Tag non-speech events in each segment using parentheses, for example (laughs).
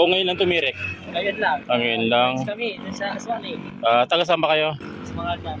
O ngayon lang tumirik? Ngayon lang. Ah, ngayon lang. Kami, sa Aswani. Ah, taga saan ba kayo? Sa mga.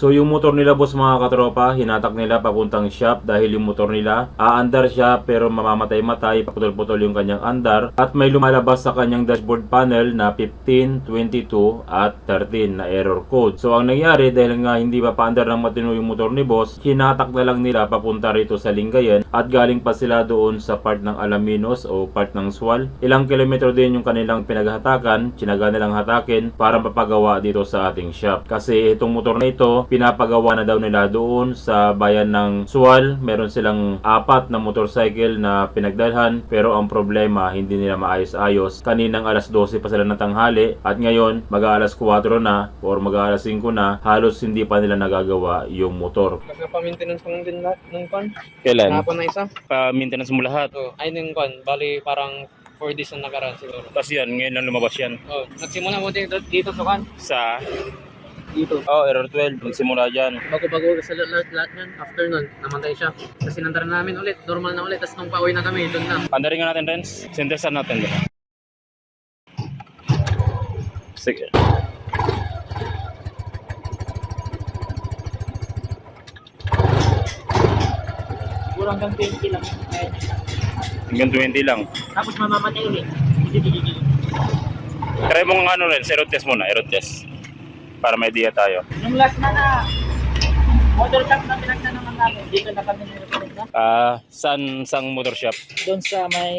So yung motor nila boss mga katropa, hinatak nila papuntang shop dahil yung motor nila aandar siya pero mamamatay-matay, paputol-putol yung kanyang andar at may lumalabas sa kanyang dashboard panel na 15, 22 at 13 na error code. So ang nangyari dahil nga hindi pa paandar ng matino yung motor ni boss, hinatak na lang nila papunta rito sa Lingayen at galing pa sila doon sa part ng Alaminos o part ng Swal. Ilang kilometro din yung kanilang pinaghatakan, tsinaga nilang hatakin para mapagawa dito sa ating shop. Kasi itong motor na ito, pinapagawa na daw nila doon sa bayan ng Sual. Meron silang apat na motorcycle na pinagdalhan pero ang problema hindi nila maayos-ayos. Kaninang alas 12 pa sila ng tanghali at ngayon mag-aalas 4 na or mag-aalas 5 na halos hindi pa nila nagagawa yung motor. Nagpa-maintenance pa din lahat ng pan. Kailan? Hapon na isa. Pa-maintenance mo lahat. Oh, ay yung pan. Bali parang 4 days na nakaraan siguro. Tapos yan, ngayon lang lumabas yan. Oh, nagsimula mo dito, dito sa kan. Sa, Dito. oh, error 12, nagsimula dyan. Bago-bago sa lahat, lahat yan. After nun, namatay siya. Kasi nandara namin ulit. Normal na ulit. Tapos nung pauwi na kami, doon na. Andarin nga natin, Renz. Center saan natin. doon. Sige. Siguro hanggang 20 lang. Hanggang 20 lang. Tapos mamamatay ulit. Try mo nga ano, Renz. Error test muna, error test. Para may idea tayo. Yung last na na, motor tank na pinagtanungan namin, dito na kami nilipid na. Ah, saan sang motor shop? Doon sa may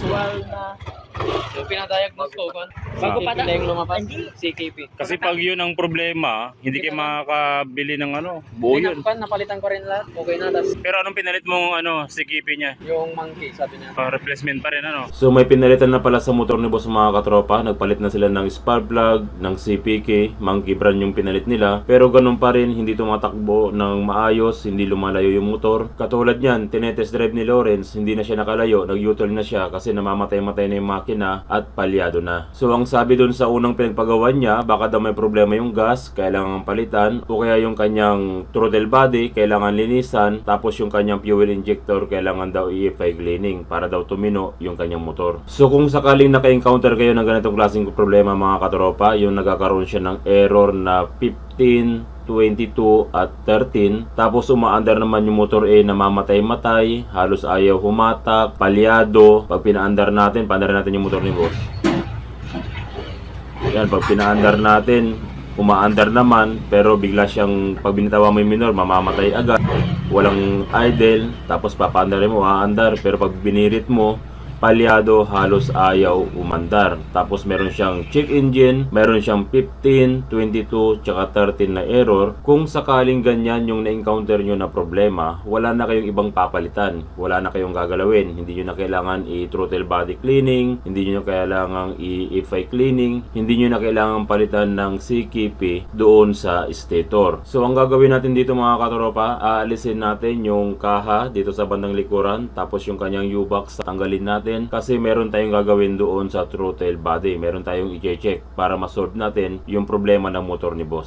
suwal na yung pinadiagnose ko, kan? Bago pa Ah. na yung lumabas, CKP. Kasi pag yun ang problema, hindi kayo makakabili ng ano, buo yun. Pan, napalitan ko rin lahat. Okay na, tas Pero anong pinalit mong ano, si Kipi niya? yung monkey, sabi niya. Ah, replacement pa rin ano? So may pinalitan na pala sa motor ni boss mga katropa. Nagpalit na sila ng spark plug, ng CPK, monkey brand yung pinalit nila. Pero ganun pa rin, hindi tumatakbo ng maayos, hindi lumalayo yung motor. Katulad niyan, tinetest drive ni Lawrence, hindi na siya nakalayo, nag-U-turn na siya kasi namamatay-matay na yung makina at palyado na. So ang sabi dun sa unang pinagpagawa niya, baka daw may problema yung gas, kailangan palitan, o kaya yung kanyang throttle body, kailangan linisan, tapos yung kanyang fuel injector, kailangan daw i-FI cleaning para daw tumino yung kanyang motor. So kung sakaling naka-encounter kayo ng ganitong klaseng problema mga katropa, yung nagkakaroon siya ng error na 15, 22 at 13 tapos umaandar naman yung motor A na mamatay-matay halos ayaw humatak palyado. Pag pinaandar natin paandar natin yung motor ni boss. Yan pag pinaandar natin umaandar naman pero bigla siyang pag binitawa mo yung minor mamamatay agad. Walang idle tapos papaandarin mo aandar. Pero pag binirit mo palyado halos ayaw umandar. Tapos meron siyang check engine, meron siyang 15, 22, tsaka 13 na error. Kung sakaling ganyan yung na-encounter nyo na problema, wala na kayong ibang papalitan. Wala na kayong gagalawin. Hindi nyo na kailangan i-throttle body cleaning, hindi nyo na kailangan i-FI cleaning, hindi nyo na kailangan palitan ng CKP doon sa stator. So ang gagawin natin dito mga katropa, aalisin natin yung kaha dito sa bandang likuran, tapos yung kanyang U-box tanggalin natin kasi meron tayong gagawin doon sa throttle body. Meron tayong i-check para ma-solve natin yung problema ng motor ni boss.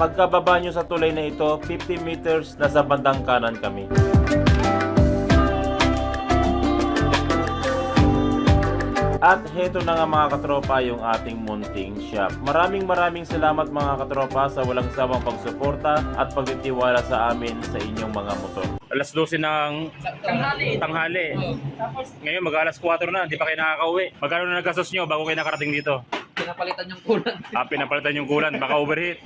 Pagkababa nyo sa tulay na ito, 50 meters nasa bandang kanan kami. At heto na nga mga katropa yung ating munting shop. Maraming maraming salamat mga katropa sa walang sawang pagsuporta at pagtitiwala sa amin sa inyong mga motor. Alas 12 ng Tanghali. tanghali. Oh, Ngayon mag alas 4 na, hindi pa kayo nakakauwi. Magkano na nagkasos nyo bago kayo nakarating dito? Pinapalitan yung kulan. (laughs) Ah, pinapalitan yung kulan, baka overheat.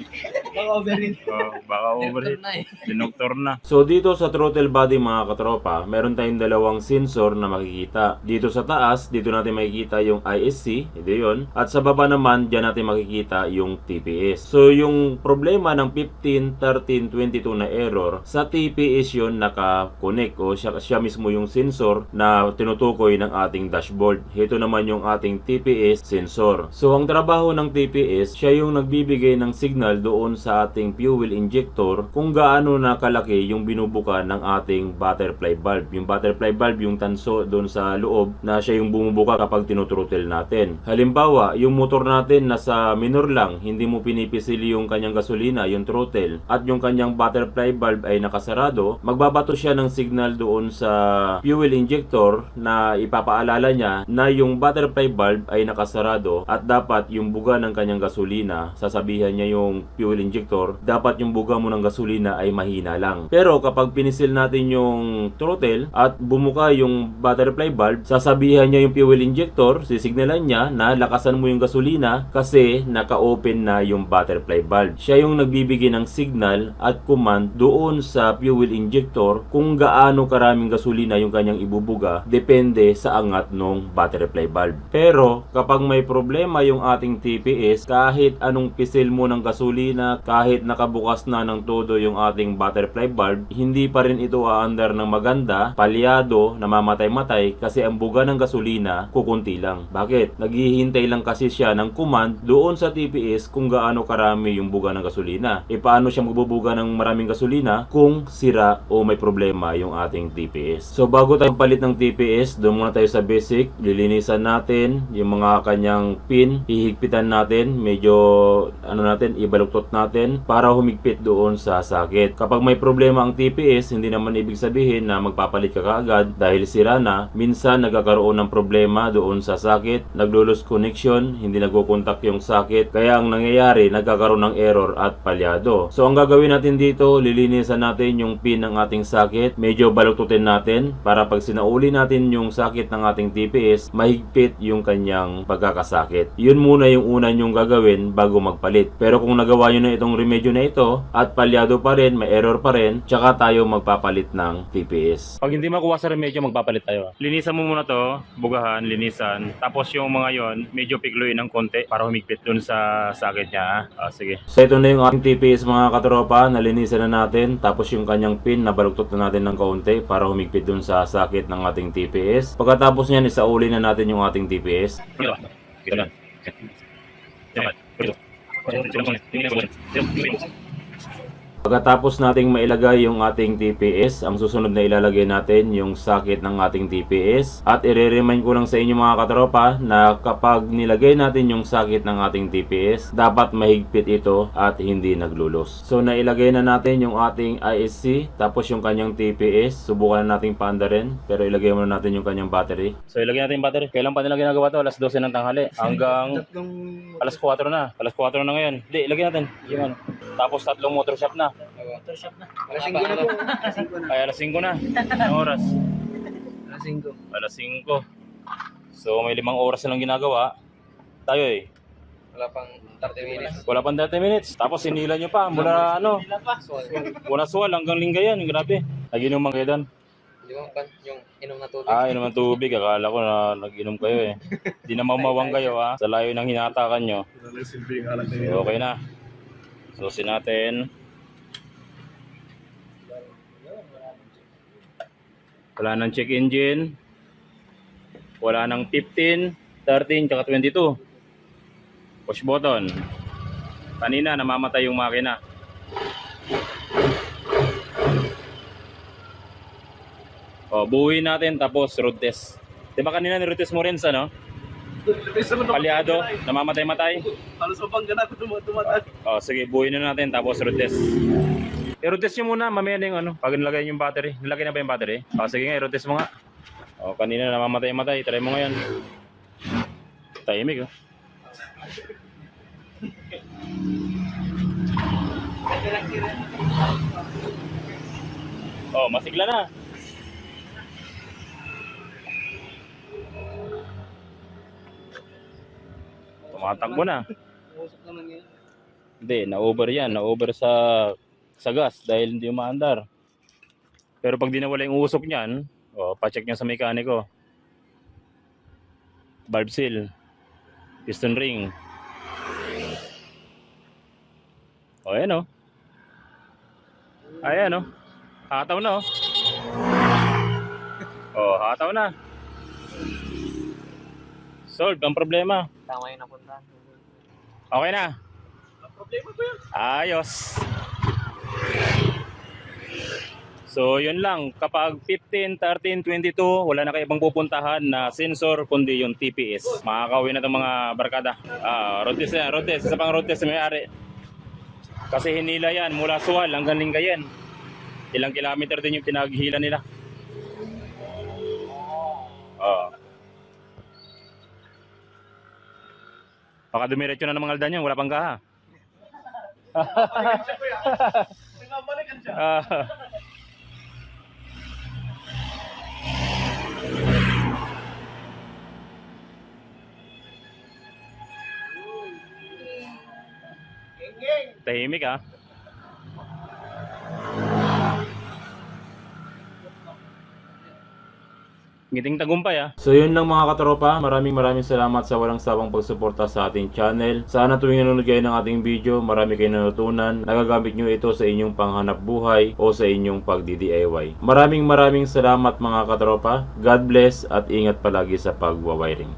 Baka overheat. Oh, baka overheat. na eh. Dinoktor na. So dito sa throttle body mga katropa, meron tayong dalawang sensor na makikita. Dito sa taas, dito natin makikita yung ISC, ito yun. At sa baba naman, dyan natin makikita yung TPS. So yung problema ng 15, 13, 22 na error, sa TPS yun naka-connect o siya, siya mismo yung sensor na tinutukoy ng ating dashboard. Ito naman yung ating TPS sensor. So ang trabaho ng TPS, siya yung nagbibigay ng signal doon sa ating fuel injector kung gaano na kalaki yung binubuka ng ating butterfly valve. Yung butterfly valve, yung tanso doon sa loob na siya yung bumubuka kapag tinuthrottle natin. Halimbawa, yung motor natin nasa minor lang, hindi mo pinipisil yung kanyang gasolina, yung throttle, at yung kanyang butterfly valve ay nakasarado, magbabato siya ng signal doon sa fuel injector na ipapaalala niya na yung butterfly valve ay nakasarado at dapat yung buga ng kanyang gasolina, sasabihan niya yung fuel injector, dapat yung buga mo ng gasolina ay mahina lang. Pero kapag pinisil natin yung throttle at bumuka yung butterfly valve, sasabihan niya yung fuel injector, sisignalan niya na lakasan mo yung gasolina kasi naka-open na yung butterfly valve. Siya yung nagbibigay ng signal at command doon sa fuel injector kung gaano karaming gasolina yung kanyang ibubuga depende sa angat ng butterfly valve. Pero kapag may problema yung ating TPS, kahit anong pisil mo ng gasolina, kahit nakabukas na ng todo yung ating butterfly valve, hindi pa rin ito aandar ng maganda, palyado, namamatay-matay kasi ang buga ng gasolina kukunti lang. Bakit? Naghihintay lang kasi siya ng command doon sa TPS kung gaano karami yung buga ng gasolina. E paano siya magbubuga ng maraming gasolina kung sira o may problema yung ating TPS. So bago tayo palit ng TPS, doon muna tayo sa basic. Lilinisan natin yung mga kanyang pin, hihigpitan natin, medyo ano natin, ibaluktot natin para humigpit doon sa sakit. Kapag may problema ang TPS, hindi naman ibig sabihin na magpapalit ka kaagad dahil sira na. Minsan nagkakaroon ng problema doon sa sakit, naglulos connection, hindi nagkukontak yung sakit. Kaya ang nangyayari, nagkakaroon ng error at palyado. So ang gagawin natin dito, lilinisan natin yung pin ng ating sakit, medyo baluktutin natin para pag sinauli natin yung sakit ng ating TPS, mahigpit yung kanyang pagkakasakit. Yun muna yung una nyong gagawin bago magpalit. Pero kung nagawa nyo na itong remedyo na ito at palyado pa rin, may error pa rin, tsaka tayo magpapalit ng TPS. Pag hindi makuha sa remedyo, magpapalit tayo. Linisan mo muna to, bugahan, linisan. Tapos yung mga yon, medyo pigluin ng konti para humigpit dun sa sakit niya. ah. Ah, sige. So ito na yung ating TPS mga katropa, nalinisan na natin. Tapos yung kanyang pin, nabaluktot na natin ng kaunti para humigpit dun sa sakit ng ating TPS. Pagkatapos niyan, isauli na natin yung ating TPS. Dito. Dito lang. Dapat. Dito. Pagkatapos nating mailagay yung ating TPS, ang susunod na ilalagay natin yung sakit ng ating TPS. At i-remind ko lang sa inyo mga katropa na kapag nilagay natin yung sakit ng ating TPS, dapat mahigpit ito at hindi naglulos. So nailagay na natin yung ating ISC, tapos yung kanyang TPS. Subukan na nating paanda rin, pero ilagay muna natin yung kanyang battery. So ilagay natin yung battery. Kailan pa nila ginagawa to? Alas 12 ng tanghali. Hanggang alas 4 na. Alas 4 na ngayon. Hindi, ilagay natin. Yung ano. Tapos tatlong motor shop na. Motor shop na. Alas 5 na po. Alas 5 na. Ay, alas 5 na. Anong oras? Alas 5. Alas 5. So may limang oras na lang ginagawa. Tayo eh. Wala pang 30 minutes. Wala pang 30 minutes. Tapos sinila nyo pa. Mula ano. So, Mula suwal hanggang linggayan. Grabe. Naginuman kayo doon. di ba yung inom na tubig? Ah, inom ng tubig. Akala ko na nag-inom kayo eh. Di na mamawang kayo ha. Sa layo ng hinatakan nyo. So, okay na. Susin natin. Wala nang check engine. Wala nang 15, 13, tsaka 22. Push button. Kanina namamatay yung makina. O, buuin natin tapos road test. Di ba kanina ni road test mo rin sa no? Palyado, namamatay-matay. Halos mabangga na ako dumadaan. O, sige, buuin na natin tapos road test. I-road test nyo muna, mamaya na yung ano, pag nilagay yung battery. Nilagay na ba yung battery? O, sige nga, i-road test mo nga. O, kanina namamatay-matay, try mo ngayon. Tahimik oh. Oh, masigla na. Tumatakbo na. Hindi, na-over yan. Na-over sa sa gas dahil hindi umaandar. Pero pag di nawala yung usok niyan, oh, pa-check niyo sa mekaniko. Valve seal. Piston ring. O, oh, ayan o. Ayan o. Hataw na o. Oh, hataw na. Solved ang problema. Tama yung napunta. Okay na. Problema ko yan. Ayos. So, yun lang. Kapag 15, 13, 22, wala na kayo ibang pupuntahan na sensor, kundi yung TPS. Makakauwi na itong mga barkada. Ah, road test yan. Road test. Isa pang road test may ari. Kasi hinila yan mula Suwal hanggang Lingayen. Ilang kilometer din yung pinaghila nila. Oo. Baka dumiretso na ng mga aldan yan. Wala pang kaha. Balikan siya Tahimik ah. Ngiting tagumpay ah. So yun lang mga katropa, maraming maraming salamat sa walang sawang pagsuporta sa ating channel. Sana tuwing nanonood kayo ng ating video, marami kayong natutunan. Nagagamit nyo ito sa inyong panghanap buhay o sa inyong pagdi-DIY. Maraming maraming salamat mga katropa. God bless at ingat palagi sa pagwawiring.